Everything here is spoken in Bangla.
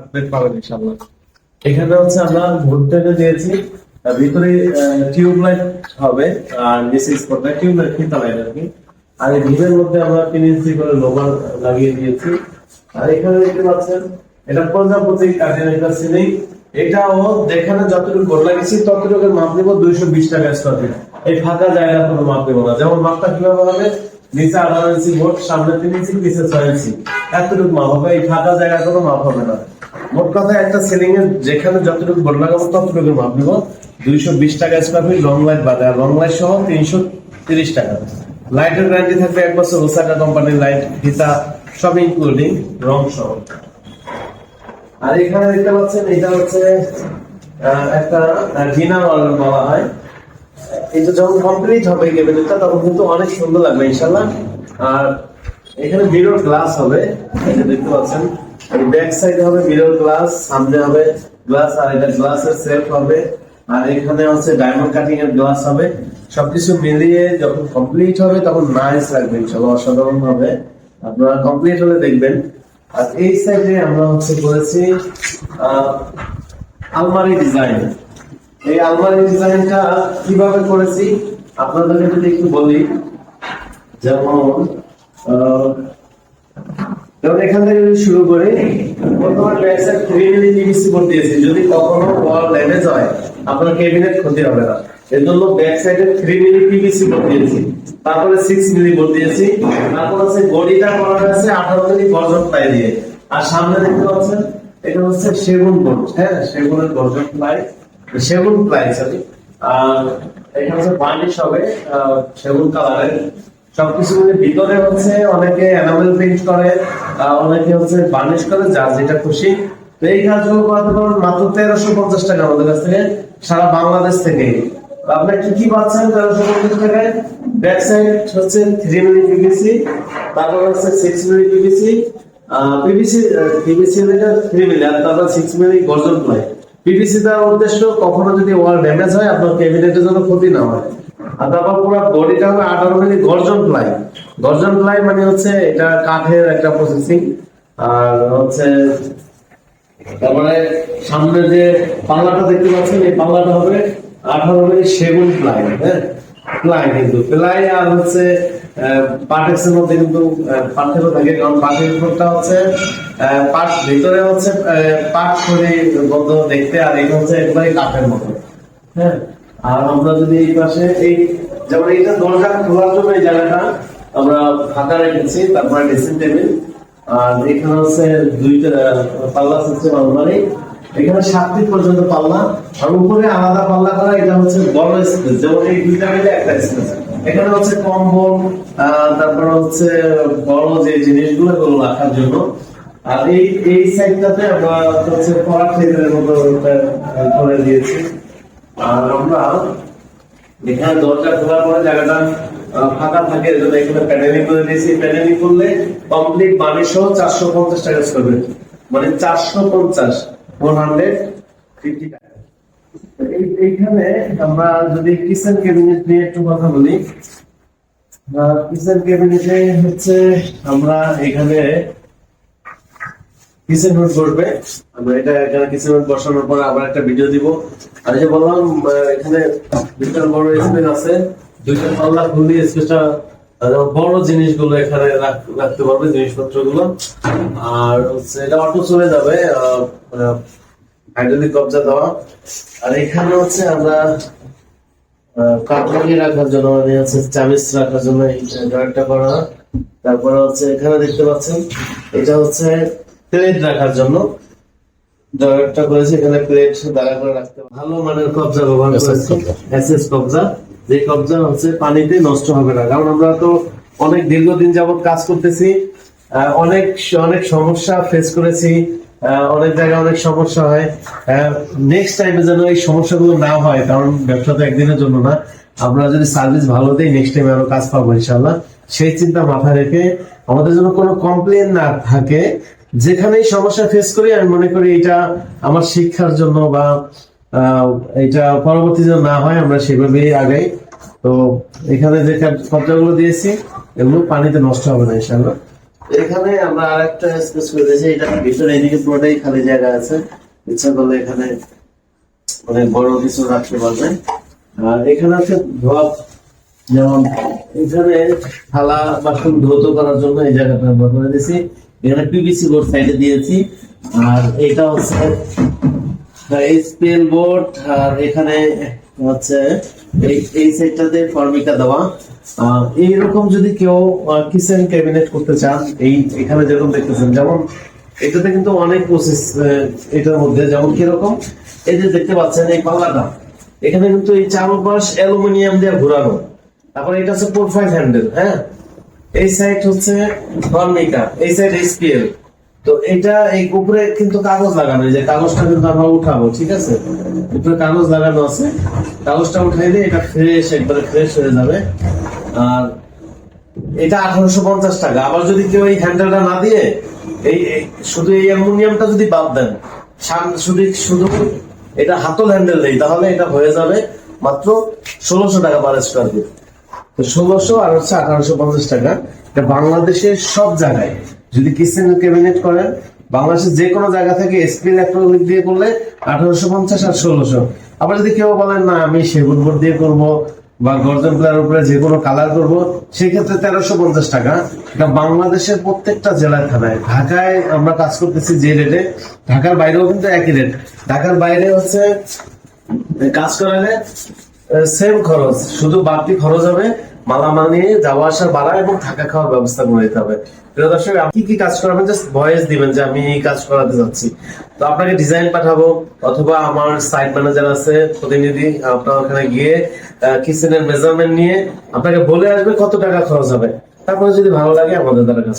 আপডেট পাবেন ইনশাআল্লাহ। এখানে হচ্ছে আমরা দিয়েছি। ভিতরে হবে, আর নিচে লাইট ফিতা লাইট আর কি আর এই ভিড়ের মধ্যে আমরা তিন ইঞ্চি করে লোভার লাগিয়ে দিয়েছি। আর এখানে দেখতে পাচ্ছেন, এটা প্রজাপতি একটা সিলিং এটাও যেখানে যতটুকু লাগিয়েছি ততটুকু মাপ নেব দুইশো বিশ টাকা স্কোয়ার ফিট এই ফাঁকা জায়গার কোনো মাপ নেব না। যেমন মাপটা কীভাবে হবে? নিচে আঠারো ইঞ্চি বোর্ড সামনে তিন ইঞ্চি পিছে ছয় ইঞ্চি। এতটুকু মাপ হবে। এই ফাঁকা জায়গার কোনো মাপ হবে না। মোট কথা একটা সিলিং এর যেখানে যতটুকু বোর্ড লাগাবো ততটুকু মাপ নেব। দুইশো বিশ টাকা স্কোয়ার ফিট লং লাইট বাদে লং লাইট সহ তিনশো তিরিশ টাকা। লাইটের গ্যারান্টি থাকবে এক বছর ওসাকা কোম্পানির লাইট ফিতা সব ইনক্লুডিং রং সহ। আর এখানে দেখতে পাচ্ছেন, এটা হচ্ছে একটা ডিনার অর্ডার বলা হয়। এটা যখন কমপ্লিট হবে কেবিনেটটা তখন কিন্তু অনেক সুন্দর লাগবে ইনশাল্লাহ আর এখানে মিরর গ্লাস হবে যে দেখতে পাচ্ছেন। ব্যাক সাইডে হবে মিরর গ্লাস সামনে হবে গ্লাস আর এটা গ্লাসের সেলফ হবে। আর এখানে হচ্ছে ডায়মন্ড কাটিং এর গ্লাস হবে। সবকিছু মিলিয়ে যখন কমপ্লিট হবে, তখন নাইস লাগবে, ইনশাল্লাহ অসাধারণ হবে। আপনারা কমপ্লিট হলে দেখবেন। আর এই সাইডে আমরা হচ্ছে করেছি আলমারি ডিজাইন এই আলমারি ডিজাইনটা কীভাবে করেছি? আপনাদেরকে যদি একটু বলি। যেমন যেমন এখান থেকে যদি শুরু করে প্রথমে back side three milli PVC board যদি কখনো ওয়াল ড্যামেজ হয়, আপনার ক্যাবিনেট ক্ষতি হবে না। এর জন্য ব্যাক সাইডে থ্রি মিলি পিভিসি বোর্ড দিয়েছি তারপরে সিক্স মিলি বোর্ড দিয়েছি তারপর হচ্ছে বডিটা করা হয়েছে আঠারো মিলি গর্জন প্লাই দিয়ে। আর সামনে দেখতে পাচ্ছেন, এটা হচ্ছে সেগুন বোর্ড হ্যাঁ সেগুনের গর্জন প্লাই সেগুন প্লাই সরি আর এটা হচ্ছে বার্নিশ হবে সেগুন কালারের সবকিছু মিলে ভিতরে হচ্ছে অনেকে এনামেল পেইন্ট করে অনেকে হচ্ছে বার্নিশ করে, যার যেটা খুশি। তো এই কাজগুলো পারবেন মাত্র তেরোশো পঞ্চাশ টাকা আমাদের কাছ থেকে সারা বাংলাদেশ থেকে। আপনি কি কি পাচ্ছেন তেরোশো পঞ্চাশ টাকায়? হচ্ছে থ্রি পিভিসি তারপর হচ্ছে সিক্স পিভিসি এটা থ্রি আর তারপর সিক্স মিলি গর্জন প্লাই পিভিসি দেওয়ার উদ্দেশ্য কখনো যদি ওয়াল ড্যামেজ হয়, আপনার ক্যাবিনেটের জন্য ক্ষতি না হয়। তারপর পুরো বডিটা হবে আঠারো মিলি গর্জন প্লাই গর্জন প্লাই মানে হচ্ছে এটা কাঠের একটা প্রসেসিং আর হচ্ছে তারপরে সামনে যে পাল্লাটা দেখতে পাচ্ছেন, এই পাল্লাটা হবে আঠারো মিলি সেগুন প্লাই হ্যাঁ? প্লাই কিন্তু। প্লাই আর হচ্ছে পার্টেক্সের মধ্যে কিন্তু পার্থক্য থাকে, কারণ পার্টের উপরটা হচ্ছে পাট, ভিতরে হচ্ছে পাট করে বন্ধ দেখতে আর এটা হচ্ছে একবারে কাঠের মতো হ্যাঁ? আর আমরা যদি এই পাশে এই যেমন এইটা দরজা খোলার জন্য এই জায়গাটা আমরা ফাঁকা রেখেছি, তারপরে ড্রেসিং টেবিল আর এখানে হচ্ছে দুইটা পাল্লা সিস্টেম আলমারি এখানে সাত ফিট পর্যন্ত পাল্লা। আর উপরে আলাদা পাল্লা করা, এটা হচ্ছে বড় স্পেস যেমন এই দুইটা মিলে একটা স্পেস এখানে হচ্ছে কম্বল তারপর হচ্ছে বড় যে জিনিসগুলো, এগুলো রাখার জন্য। আর এই এই সাইডটাতে আমরা হচ্ছে পড়া টেবিলের মতো করে দিয়েছি। আর আমরা এখানে দরজা খোলার পরে জায়গাটা ফাঁকা থাকে এজন্য এখানে প্যানেলিং করে দিয়েছি। প্যানেলিং করলে কমপ্লিট বানি সহ চারশো পঞ্চাশ টাকা করবে। মানে চারশো পঞ্চাশ ফোর হান্ড্রেড ফিফটি টাকা। এই- এইখানে আমরা যদি কিচেন ক্যাবিনেট নিয়ে একটু কথা বলি কিচেন ক্যাবিনেটে হচ্ছে আমরা এখানে কিচেন রুট বসবে। আমরা এটা এখানে কিচেন রুট বসানোর পর আবার একটা ভিডিও দিব। আর যে বললাম এখানে দুইটা বড় স্পেস আছে। দুইটা পাল্লা খুললে স্পেসটা বড় জিনিসগুলো এখানে রাখতে পারবে জিনিসপত্রগুলো আর হচ্ছে এটা অটো চলে যাবে হাইড্রোলিক কবজা দেওয়া। আর এখানে হচ্ছে আমরা কাটলারি রাখার জন্য মানে হচ্ছে চামিচ রাখার জন্য ড্রয়ারটা করা। তারপরে হচ্ছে এখানে দেখতে পাচ্ছেন, এটা হচ্ছে প্লেট রাখার জন্য। করেছে এখানে প্লেট দাঁড়া করে রাখতে ভালো মানের কবজা ব্যবহার করেছি। এসএস কবজা। যে কবজা হচ্ছে পানিতে নষ্ট হবে না। কারণ আমরা তো অনেক দীর্ঘদিন যাবত কাজ করতেছি অনেক অনেক সমস্যা ফেস করেছি অনেক জায়গায় অনেক সমস্যা হয়। নেক্সট টাইমে যেন এই সমস্যাগুলো না হয় কারণ ব্যবসা তো একদিনের জন্য না। আমরা যদি সার্ভিস ভালো দিই নেক্সট টাইমে আরও কাজ পাবো ইনশাল্লাহ সেই চিন্তা মাথায় রেখে আমাদের জন্য কোনো কমপ্লেন না থাকে যেখানেই সমস্যা ফেস করি, আমি মনে করি এটা আমার শিক্ষার জন্য বা এটা পরবর্তী যেন না হয়, আমরা সেভাবেই আগাই। তো এখানে যে কবজাগুলো দিয়েছি, এগুলো পানিতে নষ্ট হবে না ইনশাল্লাহ এখানে আমরা আরেকটা স্পেস করে দিয়েছি, এটা ভিতরে, এদিকে পুরোটাই খালি জায়গা আছে। ইচ্ছা করলে এখানে অনেক বড় কিছু রাখতে পারবেন। আর এখানে আছে ধোয়া, যেমন এখানে থালা, বাসন ধৌত করার জন্য এই জায়গাটা ব্যবহার করে দিয়েছি। এখানে পিভিসি বোর্ড সাইডে দিয়েছি। আর এটা হচ্ছে স্পেল বোর্ড আর এখানে হচ্ছে এই সাইডটাতে ফর্মিকা দেওয়া। এইরকম যদি কেউ কিচেন ক্যাবিনেট করতে চান, এই, এখানে যেরকম দেখতেছেন, যেমন এটাতে কিন্তু অনেক প্রসেস এটার মধ্যে, যেমন কীরকম, এই যে দেখতে পাচ্ছেন এই পাল্লাটা, এখানে কিন্তু এই চারপাশ অ্যালুমিনিয়াম দিয়ে ঘোরানো। তারপরে এটা হচ্ছে প্রোফাইল হ্যান্ডেল হ্যাঁ? এই সাইড হচ্ছে ফর্মিকা এই সাইড এসপিএল তো এটা এই উপরে কিন্তু কাগজ লাগানো যে কাগজটা কিন্তু আমরা উঠাবো, ঠিক আছে? উপরে কাগজ লাগানো আছে। কাগজটা উঠাই দিয়ে এটা ফ্রেশ একবারে ফ্রেশ হয়ে যাবে। আর এটা আঠারোশো পঞ্চাশ টাকা। আবার যদি কেউ এই হ্যান্ডেলটা না দিয়ে এই শুধু এই অ্যালুমিনিয়ামটা যদি বাদ দেন শুধু শুধু এটা হাতল হ্যান্ডেল নেই, তাহলে এটা হয়ে যাবে মাত্র ষোলোশো টাকা পার স্কোয়ার ফিট ষোলোশো আর হচ্ছে আঠারোশো পঞ্চাশ টাকা। এটা বাংলাদেশের সব জায়গায়। যদি কিচেন ক্যাবিনেট করেন, বাংলাদেশের যে কোনো জায়গা থেকে এসপি ইলেকট্রনিক দিয়ে করলে আঠারোশো পঞ্চাশ আর ষোলোশো। আবার যদি কেউ বলেন, না, আমি সেগুন বোর্ড দিয়ে করব বা গর্জন প্লেয়ার উপরে যে কোনো কালার করব, সেক্ষেত্রে তেরোশো পঞ্চাশ টাকা। এটা বাংলাদেশের প্রত্যেকটা জেলায় থানায়। ঢাকায় আমরা কাজ করতেছি যে রেটে। ঢাকার বাইরেও কিন্তু একই রেট। ঢাকার বাইরে হচ্ছে, কাজ করালে সেম খরচ। শুধু বাড়তি খরচ হবে, মালামাল নিয়ে যাওয়া আসার ভাড়া এবং থাকা খাওয়ার ব্যবস্থা করে দিতে হবে। প্রিয় দর্শক, আপনি কি কাজ করাবেন? জাস্ট ভয়েস দিবেন যে, আমি এই কাজ করাতে যাচ্ছি। তো আপনাকে ডিজাইন পাঠাবো, অথবা আমার সাইট ম্যানেজার আছে, প্রতিনিধি আপনার ওখানে গিয়ে কিচেনের মেজারমেন্ট নিয়ে আপনাকে বলে আসবে কত টাকা খরচ হবে। তারপরে যদি ভালো লাগে, আমাদের দ্বারা কাজ।